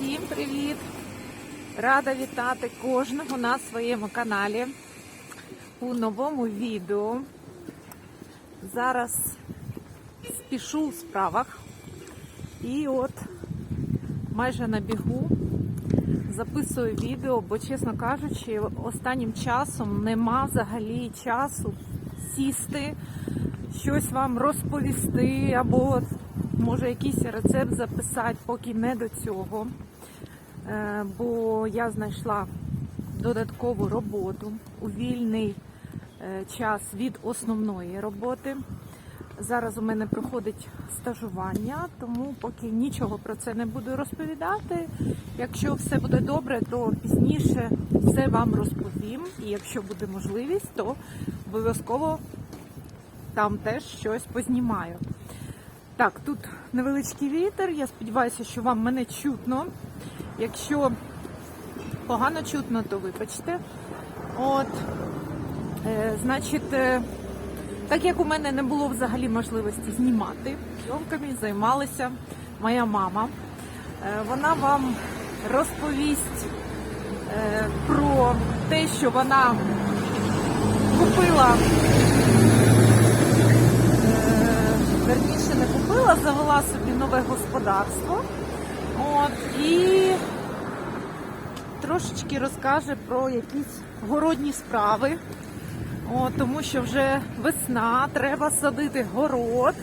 Всім привіт! Рада вітати кожного на своєму каналі у новому відео. Зараз спішу в справах і от майже на бігу записую відео, бо, чесно кажучи, останнім часом нема взагалі часу сісти, щось вам розповісти, або може якийсь рецепт записати, поки не до цього. Е, Бо я знайшла додаткову роботу у вільний е, час від основної роботи. Зараз у мене проходить стажування, тому поки нічого про це не буду розповідати. Якщо все буде добре, то пізніше все вам розповім. І якщо буде можливість, то обов'язково там теж щось познімаю. Так, тут невеличкий вітер. Я сподіваюся, що вам мене чутно. Якщо погано чутно, то вибачте. От, е, значить, е, так як у мене не було взагалі можливості знімати, зйомками займалася моя мама. Е, Вона вам розповість е, про те, що вона купила, е, верніше не купила, завела собі нове господарство. От, і трошечки розкаже про якісь городні справи. О, тому що вже весна, треба садити город.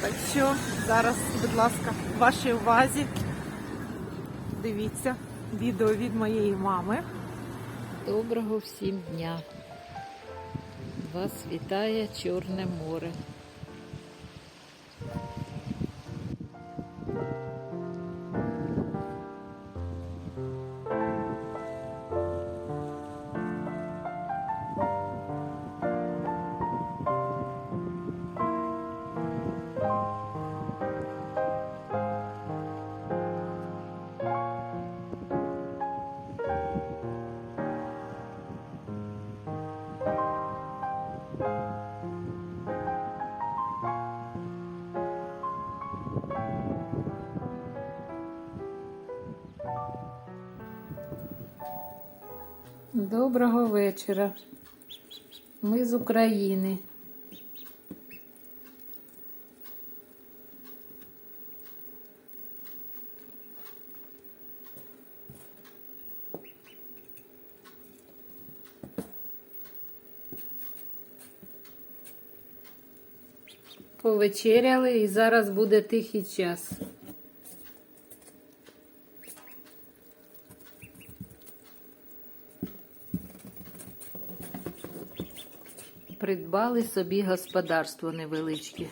Так що зараз, будь ласка, вашій увазі. Дивіться відео від моєї мами. Доброго всім дня. Вас вітає Чорне море. Доброго вечора. Ми з України. Повечеряли і зараз буде тихий час. Придбали собі господарство невеличке.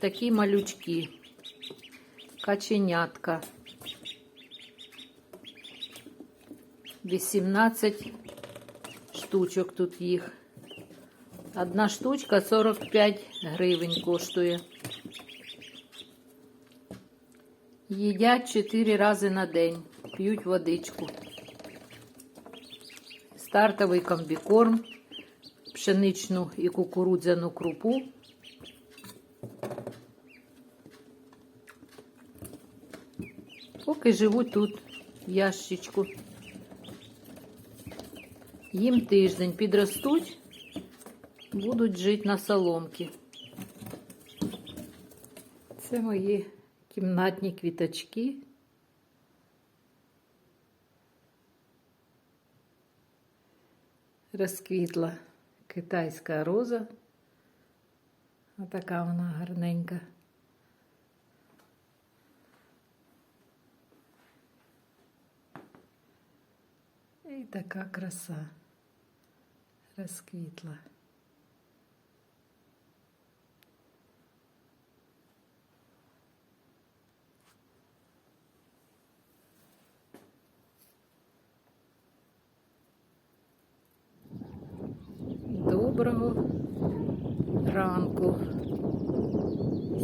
Такі малючки, каченятка. 18 штучок тут їх. Одна штучка 45 гривень коштує. Їдять 4 рази на день, п'ють водичку. Стартовий комбікорм, пшеничну і кукурудзяну крупу. Поки живуть тут ящичку. Їм тиждень підростуть, будуть жити на соломки. Це мої кімнатні квіточки. Розквітла китайська роза. Отака вона гарненька. І така краса розквітла. Доброго ранку.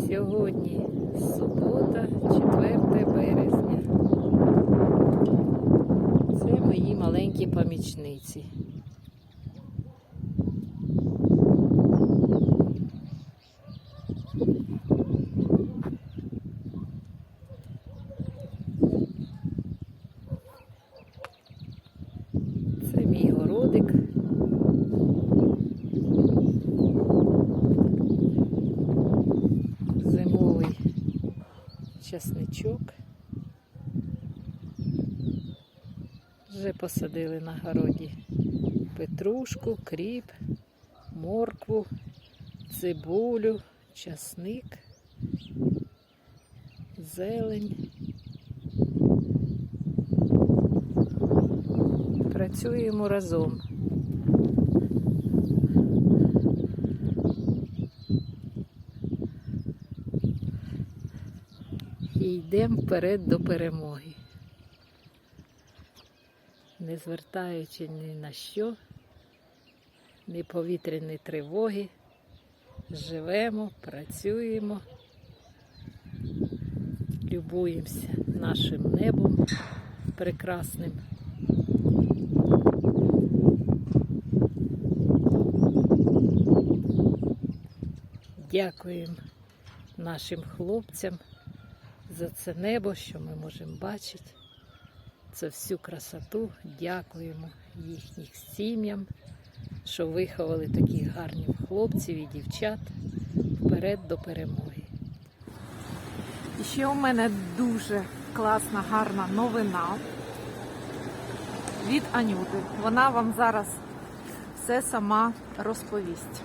Сьогодні субота, 4 березня. Це мої маленькі помічниці. Часничок. Вже посадили на городі петрушку, кріп, моркву, цибулю, часник, зелень. Працюємо разом. І йдемо вперед до перемоги. Не звертаючи ні на що, ні повітряні тривоги. Живемо, працюємо, любуємося нашим небом прекрасним. Дякуємо нашим хлопцям за це небо, що ми можемо бачити. Це всю красоту. Дякуємо їхнім сім'ям, що виховали таких гарних хлопців і дівчат вперед до перемоги. І ще у мене дуже класна, гарна новина від Анюти. Вона вам зараз все сама розповість.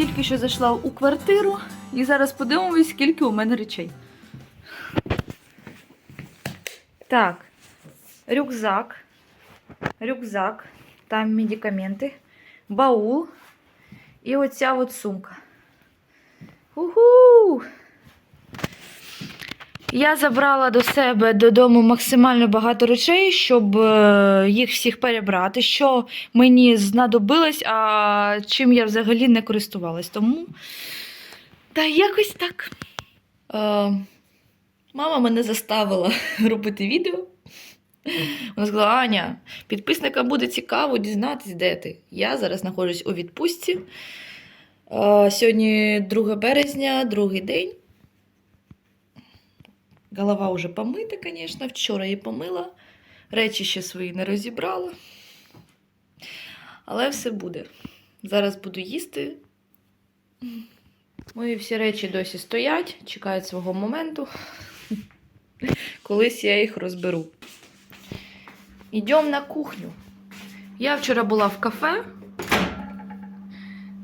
Тільки що зайшла у квартиру і зараз подивимось, скільки у мене речей. Так, рюкзак. Рюкзак, там медикаменти, баул і оця от сумка. Уху! Я забрала до себе додому максимально багато речей, щоб е, їх всіх перебрати, що мені знадобилось, а чим я взагалі не користувалась. Тому та якось так. Е, мама мене заставила робити відео. Вона сказала: Аня, підписникам буде цікаво дізнатись, де ти. Я зараз знаходжусь у відпустці. Е, сьогодні 2 березня, другий день. Голова вже помита, звісно. Вчора її помила. Речі ще свої не розібрала. Але все буде. Зараз буду їсти. Мої всі речі досі стоять, чекають свого моменту. Колись я їх розберу. Йдемо на кухню. Я вчора була в кафе.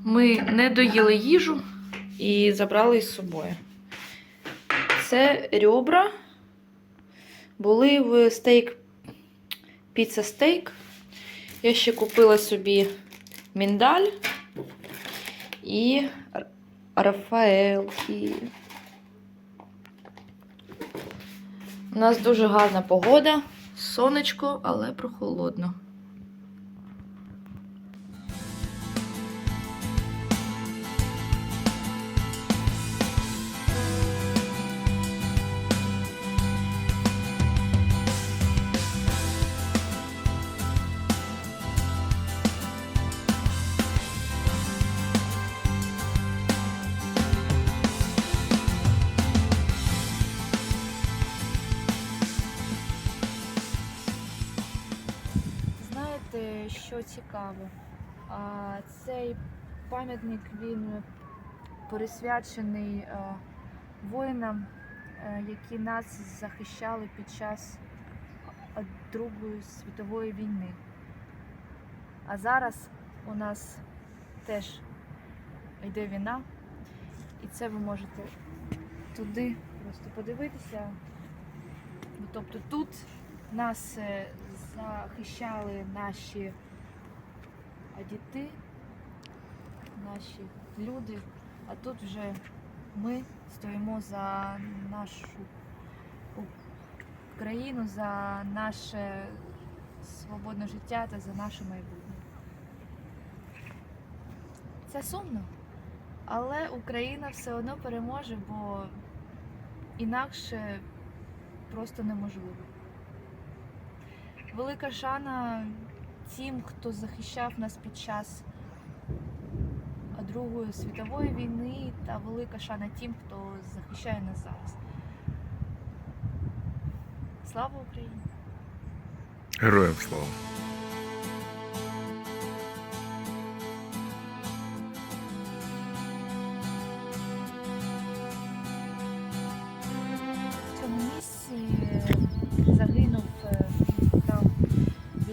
Ми не доїли їжу і забрали з собою. Це ребра були в стейк піца стейк. Я ще купила собі міндаль і рафаелки. У нас дуже гарна погода, сонечко, але прохолодно. Що цікаво? Цей пам'ятник він присвячений е, воїнам, е, які нас захищали під час е, Другої світової війни. А зараз у нас теж йде війна, і це ви можете туди просто подивитися. Тобто тут нас е, захищали наші е, діти, наші люди, а тут вже ми стоїмо за нашу країну, за наше свободне життя та за наше майбутнє. Це сумно, але Україна все одно переможе, бо інакше просто неможливо. Велика шана тим, хто захищав нас під час Другої світової війни та велика шана тим, хто захищає нас зараз. Слава Україні! Героям слава!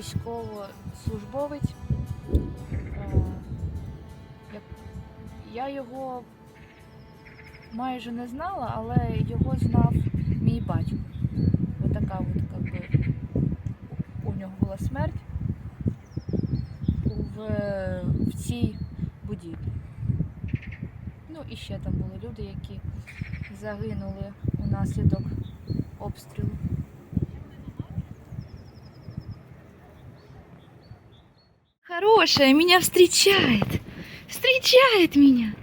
Військовослужбовець. Е, Я його майже не знала, але його знав мій батько. Отака от, би, у нього була смерть в, в цій будівлі. Ну і ще там були люди, які загинули унаслідок обстрілу. Хорошая меня встречает. Встречает меня.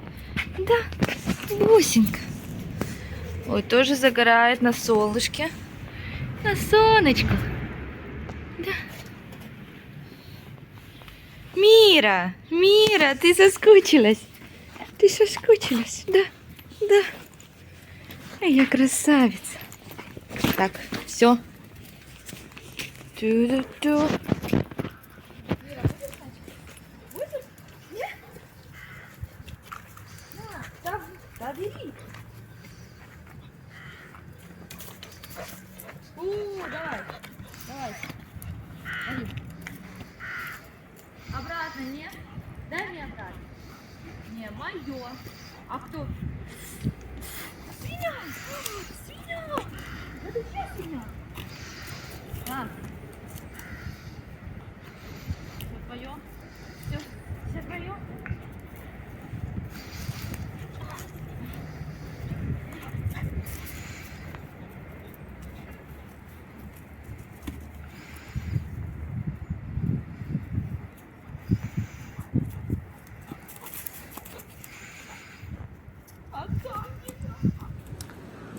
Да, бусинка. Ой, тоже загорает на солнышке. На солнышко. Да. Мира, Мира, ты соскучилась. Ты соскучилась, да, да. Ай, я красавица. Так, все. Ту-ду-ту. Мое. А кто?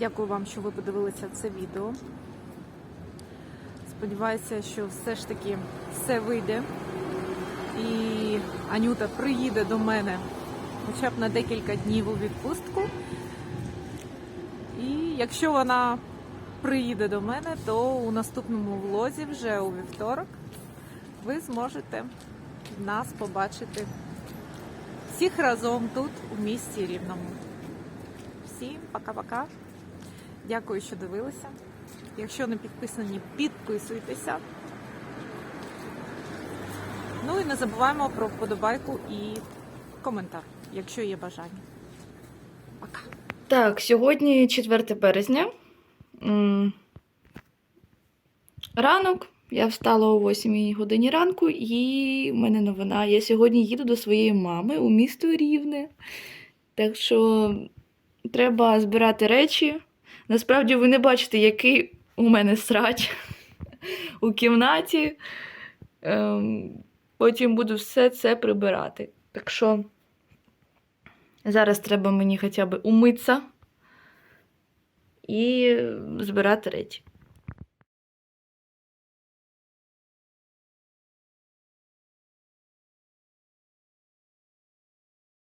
Дякую вам, що ви подивилися це відео. Сподіваюся, що все ж таки все вийде. І Анюта приїде до мене хоча б на декілька днів у відпустку. І якщо вона приїде до мене, то у наступному влозі вже у вівторок ви зможете нас побачити всіх разом тут, у місті Рівному. Всім пока-пока. Дякую, що дивилися. Якщо не підписані, підписуйтеся. Ну і не забуваємо про вподобайку і коментар, якщо є бажання. Пока. Так, сьогодні 4 березня. Ранок. Я встала о 8 годині ранку, і в мене новина. Я сьогодні їду до своєї мами у місто Рівне. Так що треба збирати речі. Насправді ви не бачите, який у мене срач у кімнаті. Ем, Потім буду все це прибирати. Так що зараз треба мені хоча б умитися і збирати речі.